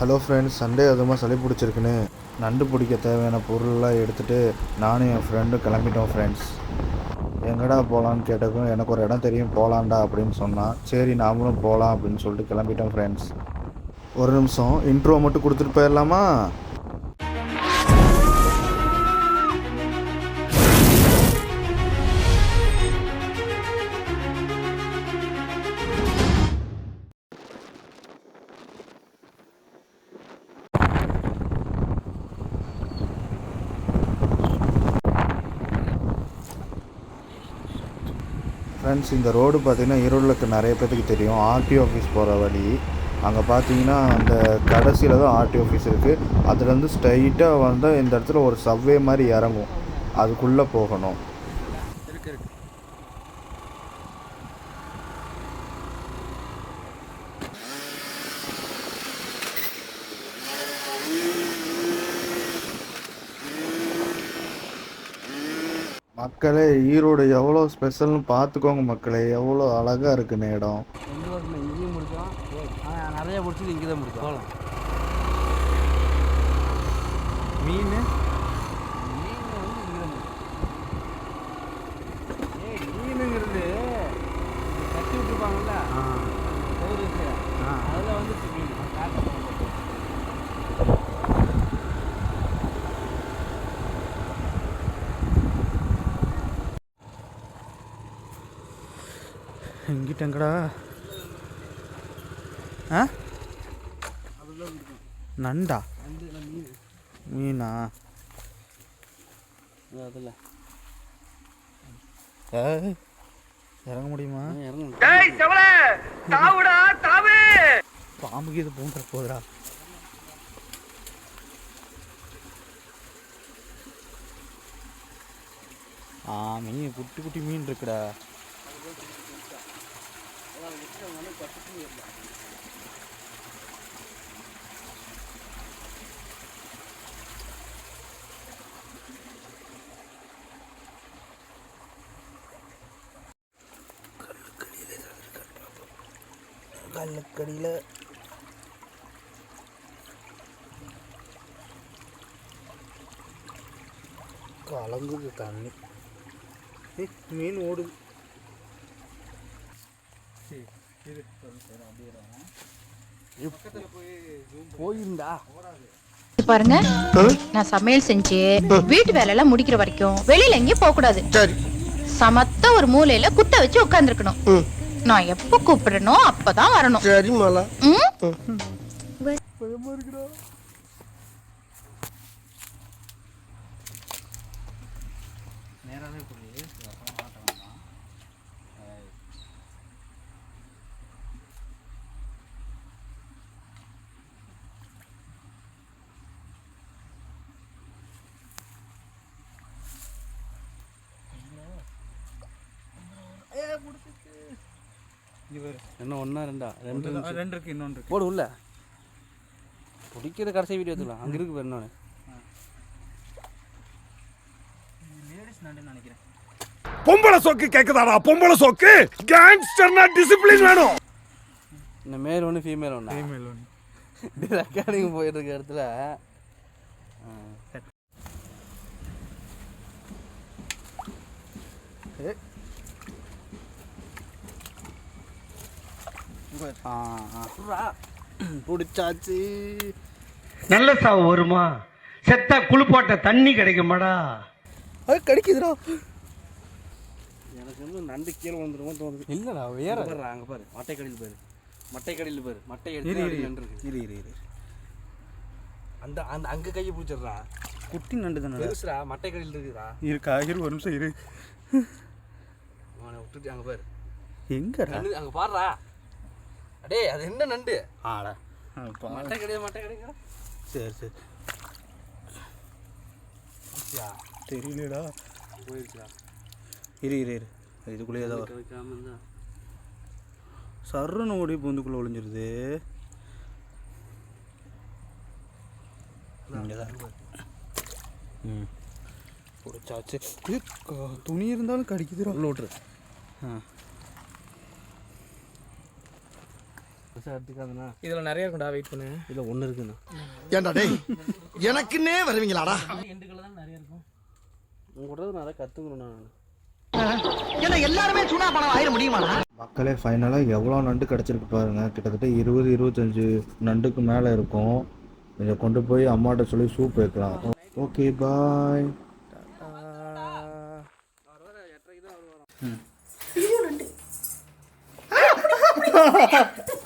Hello friends Sunday அதுமாக சளி பிடிச்சிருக்குன்னு. நண்டு பிடிக்க தேவையான பொருள்லாம் எடுத்துகிட்டு நானும் என் ஃப்ரெண்டும் கிளம்பிட்டோம் ஃப்ரெண்ட்ஸ் எங்கடா போகலான்னு கேட்டதும் எனக்கு ஒரு இடம் தெரியும் போகலான்டா அப்படின்னு சொன்னான். சரி நாமளும் போகலாம் அப்படின்னு சொல்லிட்டு கிளம்பிட்டோம் ஃப்ரெண்ட்ஸ் ஒரு நிமிஷம் இன்ட்ரோ மட்டும் கொடுத்துட்டு போயிடலாமா? ஃப்ரெண்ட்ஸ் இந்த ரோடு பார்த்தீங்கன்னா ஈரோடில் நிறைய பேர்த்துக்கு தெரியும். ஆர்டிஓ ஆஃபீஸ் போகிற வழி. அங்கே பார்த்தீங்கன்னா அந்த கடைசியில் தான் ஆர்டிஓ ஆஃபீஸ் இருக்குது அதுலேருந்து ஸ்ட்ரைட்டாக வந்தால் இந்த இடத்துல ஒரு சவ்வே மாதிரி இறங்கும். அதுக்குள்ளே போகணும். மக்களே ஈரோடு எவ்வளோ ஸ்பெஷல்னு பார்த்துக்கோங்க மக்களே. எவ்வளோ அழகாக இருக்குன்னு இடம். இங்கேயும் முடிச்சோம். ஆனால் நிறைய பிடிச்சது இங்கே தான் முடிச்சோம் மீன் வந்து இங்கே தான் ஏய் மீனுங்கிறது இந்த கட்டி விட்டுருப்பாங்கல்ல கயிறு வச்சு அதில் வந்து மீன் காட்டை எங்கிட்டங்கடா? ஆ? நண்டா? மீன்? அதில் இறங்க முடியுமா? இறங்க பாம்புக்கு இது பூந்துற போதுடா. ஆ மீன் குட்டி குட்டி மீன் இருக்குடா. கல்லுக்கடியில். கலங்குது தண்ணி. மீன் ஓடுது. போயிருந்தா? பாருங்க நான் சமையல் செஞ்சு வீட்டு வேலை எல்லாம் முடிக்கிற வரைக்கும் வெளியில எங்கேயும் போக கூடாது. சரி. சமத்த ஒரு மூலையில குத்த வச்சு உட்கார்ந்துருக்கணும். நான் எப்ப கூப்பிடனோ அப்பதான் வரணும். சரி மாலா. ம்? நேராகவே என்ன ஒன்றா ரெண்டா ரெண்டு. ரெண்டு இருக்கு இன்னொன்று போடு உள்ள. பிடிக்கிற கடைசி வீடியோ எடுத்துக்கலாம். அங்கே இருக்கு பாரு லேடிஸ் நண்டுன்னு நினைக்கிறேன். பொம்பளை சோக்கு கேக்குதாடா? பொம்பளை சோக்கு? கேங்ஸ்டர்னா டிசிப்ளின் வேணும். இந்த மேல் ஒன்று ஃபீமேல் ஒன்று ஃபீமேல் ஒன்று ரெக்கார்டிங் போயிட்டு இருக்க இடத்துல ஆ. ஆ ஆ பிடிச்சாச்சு. நல்ல சாவு வருமா? செத்தா குளிப்பாட்ட தண்ணி கிடைக்குமாடா? அது கடிக்குதுடா. எனக்கு வந்து நண்டு கீழே வந்துருமோ தோணுது. இல்லைடா வேற பாரு அங்கே பாரு. மட்டை கடையில் பாரு. மட்டை கடையில் பாரு. மட்டை எடுத்து இரு இரு. இரு அந்த அந்த அங்கே கையை பிடிச்சிடுறா. குட்டி நண்டு தானே பெருசுடா மட்டை கடையில் இருக்குடா இருக்கா இரு ஒரு நிமிஷம் இரு. அவனை விட்டுட்டு அங்கே பாரு. எங்கடா? அங்கே பாடுறா அடே அது என்ன நண்டு? ஆடா. மட்டை கிடையாது மட்டை கிடையாது சரி சரி. தெரியலடா. போயிருச்சுடா இரு இரு இரு. இதுக்குள்ளேயே ஏதோ சர்ருன்னு ஓடி பூந்துக்குள்ளே ஒளிஞ்சிருது. ம். பிடிச்சாச்சு. துணி இருந்தாலும் கடிக்குதுடா. உள்ள விட்டுரு ஆ. பெருசாக எடுத்துக்காதுண்ணா இதுல நிறைய இருக்கும்டா வெயிட் பண்ணு. இல்லை ஒன்று இருக்குண்ணா. ஏன்டா டேய் எனக்குன்னே வருவீங்களாடா? எண்டுகளில் தான் நிறைய இருக்கும் உங்கள்கிட்ட நிறைய கற்றுக்கணுண்ணா நான். ஏன்னா எல்லாருமே சூனா பணம் ஆயிட முடியுமாடா மக்களே ஃபைனலாக எவ்வளோ நண்டு கிடச்சிருக்கு பாருங்க. கிட்டத்தட்ட இருபது இருபத்தஞ்சு நண்டுக்கு மேலே இருக்கும். இதை கொண்டு போய் அம்மாட்ட சொல்லி சூப் வைக்கலாம். ஓகே பாய் என்ன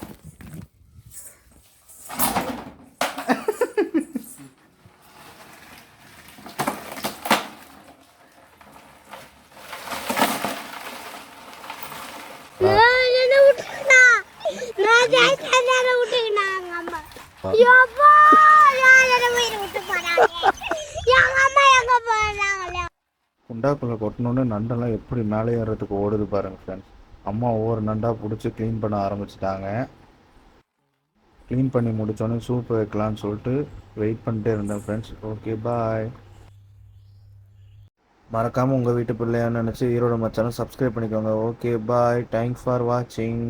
குண்டாக்குள்ளே கொட்டினோடனே நண்டெல்லாம் எப்படி மேலே ஏறுறதுக்கு ஓடுது பாருங்க ஃப்ரெண்ட்ஸ் அம்மா ஒவ்வொரு நண்டாக பிடிச்சி க்ளீன் பண்ண ஆரம்பிச்சிட்டாங்க. க்ளீன் பண்ணி முடிச்சோடனே சூப் வைக்கலான்னு சொல்லிட்டு வெயிட் பண்ணிட்டே இருந்தேன் ஃப்ரெண்ட்ஸ் ஓகே பாய் மறக்காமல் உங்கள் வீட்டு பிள்ளையான்னு நினச்சி ஈரோட மச்சானை சப்ஸ்கிரைப் பண்ணிக்கோங்க. ஓகே பாய் தேங்க்ஸ் ஃபார் வாட்சிங்